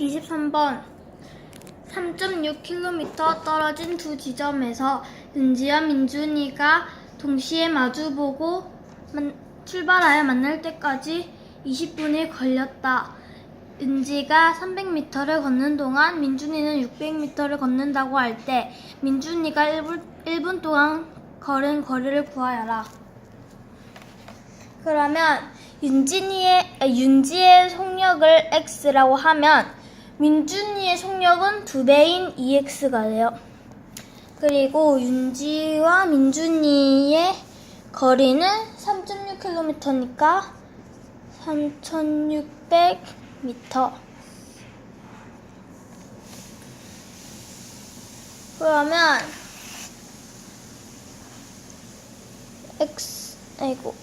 823번 3.6km 떨어진 두 지점에서 은지와 민준이가 동시에 마주보고 만- 출발하여 만날 때까지 20분이 걸렸다. 은지가 300m를 걷는 동안 민준이는 600m를 걷는다고 할 때 민준이가 1분, 1분 동안 걸은 거리를 구하여라. 그러면 윤진이의 아, 윤지의 속력을 x라고 하면 민준이의 속력은 두 배인 2x가 돼요. 그리고 윤지와 민준이의 거리는 3.6km니까 3,600m. 그러면 x 아이고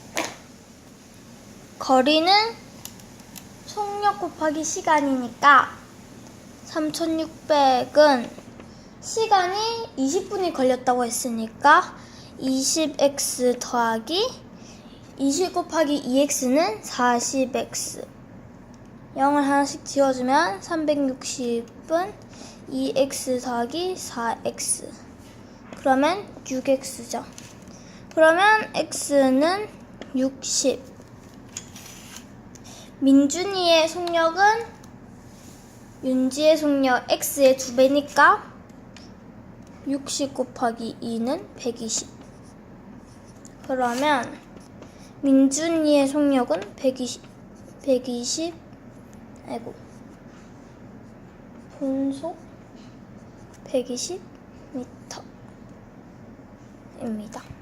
거리는 속력 곱하기 시간이니까 3600은 시간이 20분이 걸렸다고 했으니까 20x 더하기 20 곱하기 2x는 40x 0을 하나씩 지워주면 360은 2x 더하기 4x 그러면 6x죠. 그러면 x는 60 민준이의 속력은 윤지의 속력 x의 두 배니까 60 곱하기 2는 120. 그러면 민준이의 속력은 120, 120, 아이고, 분속 120m입니다.